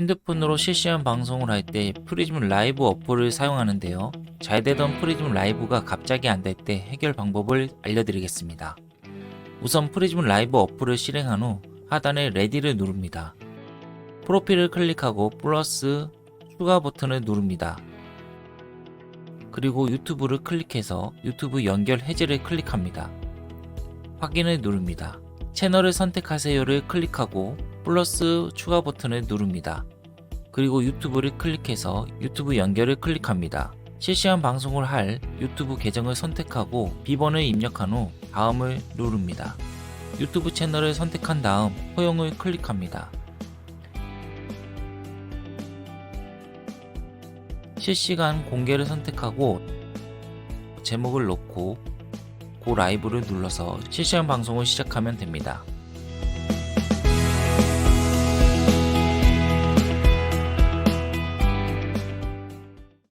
핸드폰으로 실시간 방송을 할 때 프리즘 라이브 어플을 사용하는데요. 잘 되던 프리즘 라이브가 갑자기 안 될 때 해결 방법을 알려드리겠습니다. 우선 프리즘 라이브 어플을 실행한 후 하단에 레디를 누릅니다. 프로필을 클릭하고 플러스 추가 버튼을 누릅니다. 그리고 유튜브를 클릭해서 유튜브 연결 해제를 클릭합니다. 확인을 누릅니다. 채널을 선택하세요를 클릭하고 플러스 추가 버튼을 누릅니다. 그리고 유튜브를 클릭해서 유튜브 연결을 클릭합니다. 실시간 방송을 할 유튜브 계정을 선택하고 비번을 입력한 후 다음을 누릅니다. 유튜브 채널을 선택한 다음 허용을 클릭합니다. 실시간 공개를 선택하고 제목을 넣고 고 라이브를 눌러서 실시간 방송을 시작하면 됩니다.